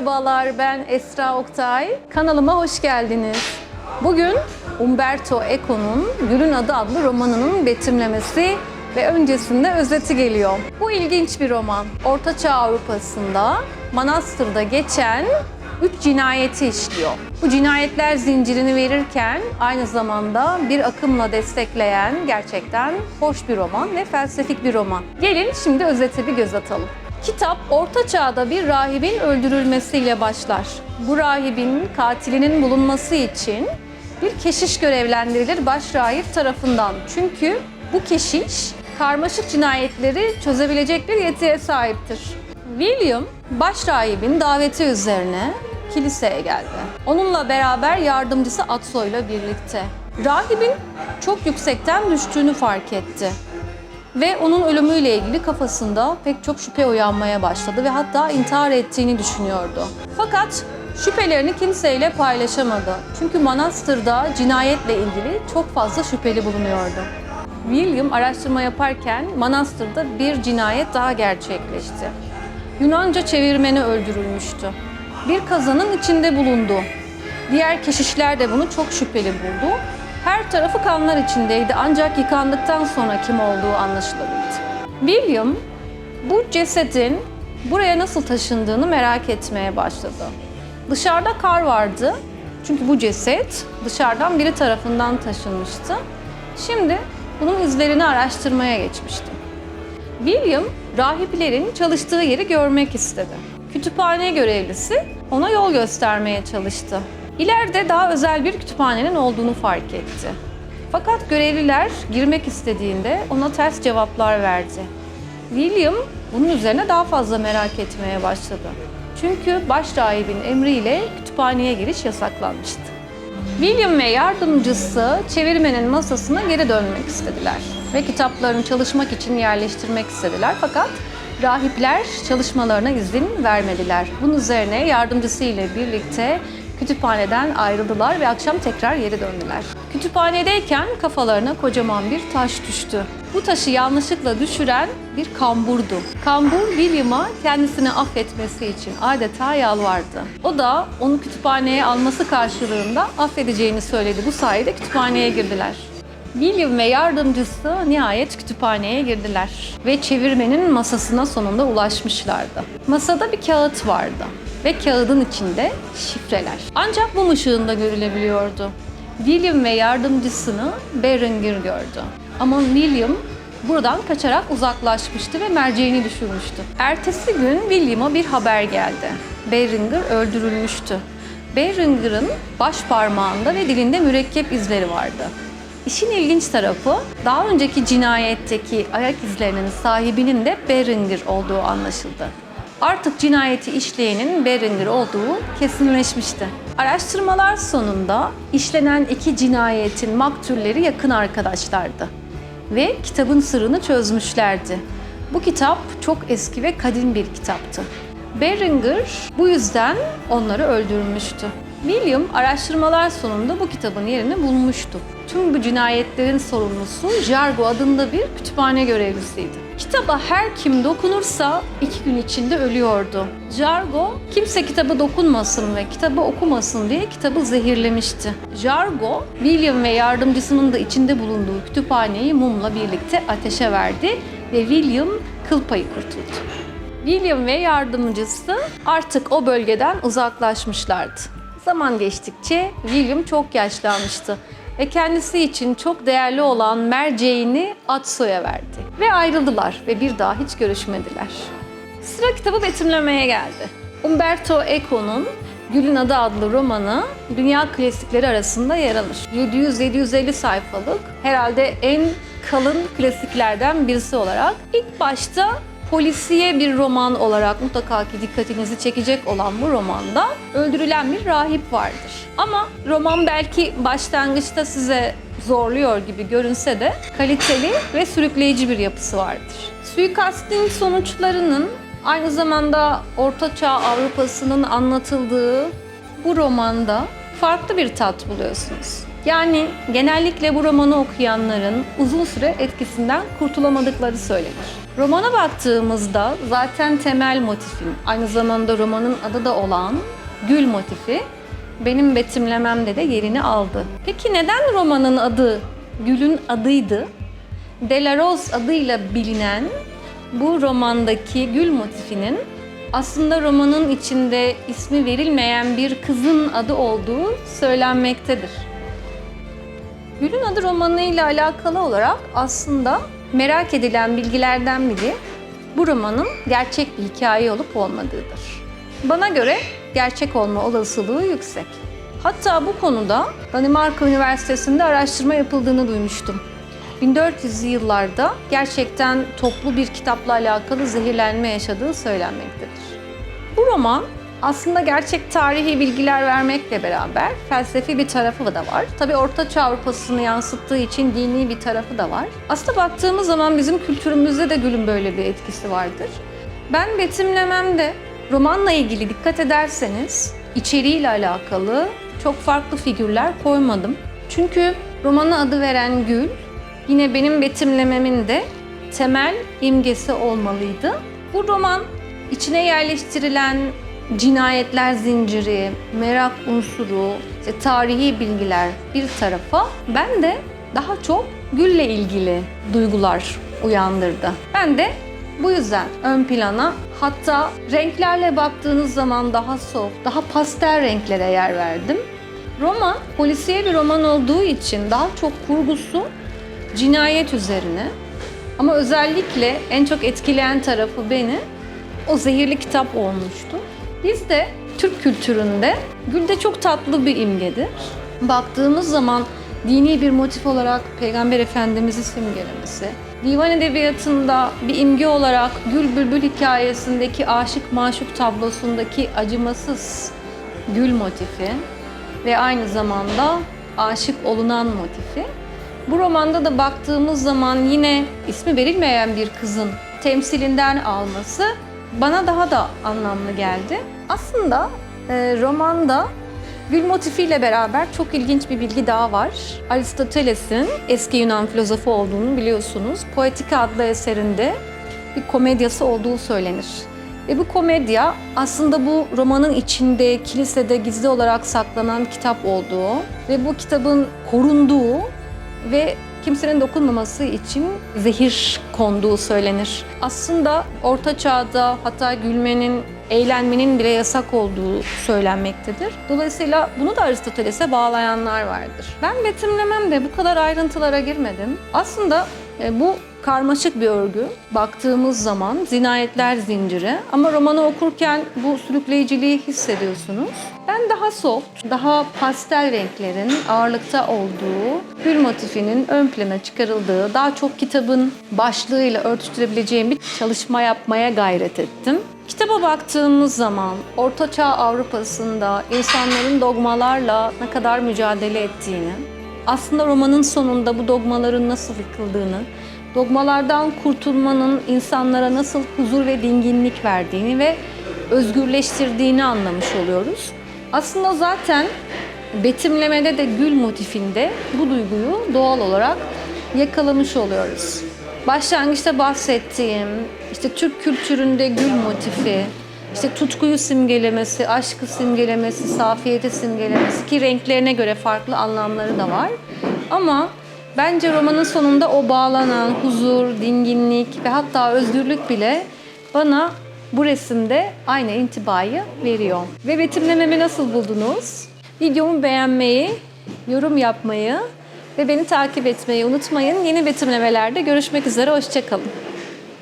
Merhabalar, ben Esra Oktay. Kanalıma hoş geldiniz. Bugün Umberto Eco'nun Gül'ün Adı adlı romanının betimlemesi ve öncesinde özeti geliyor. Bu ilginç bir roman. Orta Çağ Avrupa'sında Manastır'da geçen üç cinayeti işliyor. Bu cinayetler zincirini verirken aynı zamanda bir akımla destekleyen gerçekten hoş bir roman ve felsefik bir roman. Gelin şimdi özete bir göz atalım. Kitap Orta Çağ'da bir rahibin öldürülmesiyle başlar. Bu rahibin katilinin bulunması için bir keşiş görevlendirilir baş rahip tarafından. Çünkü bu keşiş karmaşık cinayetleri çözebilecek bir yetiye sahiptir. William baş rahibin daveti üzerine kiliseye geldi. Onunla beraber yardımcısı Atso ile birlikte. Rahibin çok yüksekten düştüğünü fark etti. Ve onun ölümüyle ilgili kafasında pek çok şüphe uyanmaya başladı ve hatta intihar ettiğini düşünüyordu. Fakat şüphelerini kimseyle paylaşamadı. Çünkü manastırda cinayetle ilgili çok fazla şüpheli bulunuyordu. William araştırma yaparken manastırda bir cinayet daha gerçekleşti. Yunanca çevirmeni öldürülmüştü. Bir kazanın içinde bulundu. Diğer keşişler de bunu çok şüpheli buldu. Her tarafı kanlar içindeydi ancak yıkandıktan sonra kim olduğu anlaşılabildi. William bu cesedin buraya nasıl taşındığını merak etmeye başladı. Dışarıda kar vardı çünkü bu ceset dışarıdan biri tarafından taşınmıştı. Şimdi bunun izlerini araştırmaya geçmişti. William rahiplerin çalıştığı yeri görmek istedi. Kütüphane görevlisi ona yol göstermeye çalıştı. İleride daha özel bir kütüphanenin olduğunu fark etti. Fakat görevliler girmek istediğinde ona ters cevaplar verdi. William bunun üzerine daha fazla merak etmeye başladı. Çünkü baş rahibin emriyle kütüphaneye giriş yasaklanmıştı. William ve yardımcısı çevirmenin masasına geri dönmek istediler ve kitaplarını çalışmak için yerleştirmek istediler fakat rahipler çalışmalarına izin vermediler. Bunun üzerine yardımcısı ile birlikte kütüphaneden ayrıldılar ve akşam tekrar geri döndüler. Kütüphanedeyken kafalarına kocaman bir taş düştü. Bu taşı yanlışlıkla düşüren bir kamburdu. Kambur William'a kendisini affetmesi için adeta yalvardı. O da onu kütüphaneye alması karşılığında affedeceğini söyledi. Bu sayede kütüphaneye girdiler. William ve yardımcısı nihayet kütüphaneye girdiler ve çevirmenin masasına sonunda ulaşmışlardı. Masada bir kağıt vardı ve kağıdın içinde şifreler. Ancak mum ışığında görülebiliyordu. William ve yardımcısını Berenger gördü. Ama William buradan kaçarak uzaklaşmıştı ve merceğini düşürmüştü. Ertesi gün William'a bir haber geldi. Berenger öldürülmüştü. Berenger'ın baş parmağında ve dilinde mürekkep izleri vardı. İşin ilginç tarafı daha önceki cinayetteki ayak izlerinin sahibinin de Berenger olduğu anlaşıldı. Artık cinayeti işleyenin Berenger olduğu kesinleşmişti. Araştırmalar sonunda işlenen iki cinayetin maktulleri yakın arkadaşlardı ve kitabın sırrını çözmüşlerdi. Bu kitap çok eski ve kadim bir kitaptı. Berenger bu yüzden onları öldürmüştü. William araştırmalar sonunda bu kitabın yerini bulmuştu. Tüm bu cinayetlerin sorumlusu Jargo adında bir kütüphane görevlisiydi. Kitaba her kim dokunursa iki gün içinde ölüyordu. Jargo kimse kitaba dokunmasın ve kitabı okumasın diye kitabı zehirlemişti. Jargo, William ve yardımcısının da içinde bulunduğu kütüphaneyi mumla birlikte ateşe verdi ve William kıl payı kurtuldu. William ve yardımcısı artık o bölgeden uzaklaşmışlardı. Zaman geçtikçe William çok yaşlanmıştı ve kendisi için çok değerli olan merceğini Atso'ya verdi. Ve ayrıldılar ve bir daha hiç görüşmediler. Sıra kitabı betimlemeye geldi. Umberto Eco'nun Gül'ün Adı adlı romanı dünya klasikleri arasında yer alır. 700-750 sayfalık herhalde en kalın klasiklerden birisi olarak ilk başta polisiye bir roman olarak mutlaka ki dikkatinizi çekecek olan bu romanda öldürülen bir rahip vardır. Ama roman belki başlangıçta size zorluyor gibi görünse de kaliteli ve sürükleyici bir yapısı vardır. Suikastin sonuçlarının aynı zamanda Orta Çağ Avrupa'sının anlatıldığı bu romanda farklı bir tat buluyorsunuz. Yani genellikle bu romanı okuyanların uzun süre etkisinden kurtulamadıkları söylenir. Romana baktığımızda zaten temel motifin, aynı zamanda romanın adı da olan gül motifi benim betimlememde de yerini aldı. Peki neden romanın adı gülün adıydı? Delaroze adıyla bilinen bu romandaki gül motifinin aslında romanın içinde ismi verilmeyen bir kızın adı olduğu söylenmektedir. Gül'ün adı romanıyla alakalı olarak aslında merak edilen bilgilerden biri bu romanın gerçek bir hikaye olup olmadığıdır. Bana göre gerçek olma olasılığı yüksek. Hatta bu konuda Danimarka Üniversitesi'nde araştırma yapıldığını duymuştum. 1400'lü yıllarda gerçekten toplu bir kitapla alakalı zehirlenme yaşadığı söylenmektedir. Bu roman aslında gerçek tarihi bilgiler vermekle beraber felsefi bir tarafı da var. Tabii Orta Çağ Avrupa'sını yansıttığı için dini bir tarafı da var. Aslında baktığımız zaman bizim kültürümüzde de gülün böyle bir etkisi vardır. Ben betimlememde romanla ilgili dikkat ederseniz içeriğiyle alakalı çok farklı figürler koymadım. Çünkü romana adı veren gül yine benim betimlememin de temel imgesi olmalıydı. Bu roman içine yerleştirilen cinayetler zinciri, merak unsuru, işte tarihi bilgiler bir tarafa ben de daha çok gülle ilgili duygular uyandırdı. Ben de bu yüzden ön plana hatta renklerle baktığınız zaman daha soft, daha pastel renklere yer verdim. Roman polisiye bir roman olduğu için daha çok kurgusu cinayet üzerine. Ama özellikle en çok etkileyen tarafı beni o zehirli kitap olmuştu. Bizde Türk kültüründe gül de çok tatlı bir imgedir. Baktığımız zaman dini bir motif olarak Peygamber Efendimiz'i simgelemesi, divan edebiyatında bir imge olarak Gül Bülbül hikayesindeki aşık maşuk tablosundaki acımasız gül motifi ve aynı zamanda aşık olunan motifi bu romanda da baktığımız zaman yine ismi verilmeyen bir kızın temsilinden alması bana daha da anlamlı geldi. Aslında e, romanda gül motifiyle beraber çok ilginç bir bilgi daha var. Aristoteles'in eski Yunan filozofu olduğunu biliyorsunuz. Poetika adlı eserinde bir komedyası olduğu söylenir. Ve bu komedya aslında bu romanın içinde kilisede gizli olarak saklanan kitap olduğu ve bu kitabın korunduğu ve kimsenin dokunmaması için zehir konduğu söylenir. Aslında Orta Çağ'da hatta gülmenin, eğlenmenin bile yasak olduğu söylenmektedir. Dolayısıyla bunu da Aristoteles'e bağlayanlar vardır. Ben betimlememde bu kadar ayrıntılara girmedim. Aslında e, bu karmaşık bir örgü. Baktığımız zaman zinayetler zinciri ama romanı okurken bu sürükleyiciliği hissediyorsunuz. Ben daha soft, daha pastel renklerin ağırlıkta olduğu gül motifinin ön plana çıkarıldığı, daha çok kitabın başlığıyla örtüştürebileceğim bir çalışma yapmaya gayret ettim. Kitaba baktığımız zaman Orta Çağ Avrupa'sında insanların dogmalarla ne kadar mücadele ettiğini, aslında romanın sonunda bu dogmaların nasıl yıkıldığını, dogmalardan kurtulmanın insanlara nasıl huzur ve dinginlik verdiğini ve özgürleştirdiğini anlamış oluyoruz. Aslında zaten betimlemede de gül motifinde bu duyguyu doğal olarak yakalamış oluyoruz. Başlangıçta bahsettiğim işte Türk kültüründe gül motifi, işte tutkuyu simgelemesi, aşkı simgelemesi, safiyeti simgelemesi ki renklerine göre farklı anlamları da var. Ama bence romanın sonunda o bağlanan huzur, dinginlik ve hatta özgürlük bile bana bu resimde aynı intibayı veriyor. Ve betimlememi nasıl buldunuz? Videomu beğenmeyi, yorum yapmayı ve beni takip etmeyi unutmayın. Yeni betimlemelerde görüşmek üzere, hoşçakalın.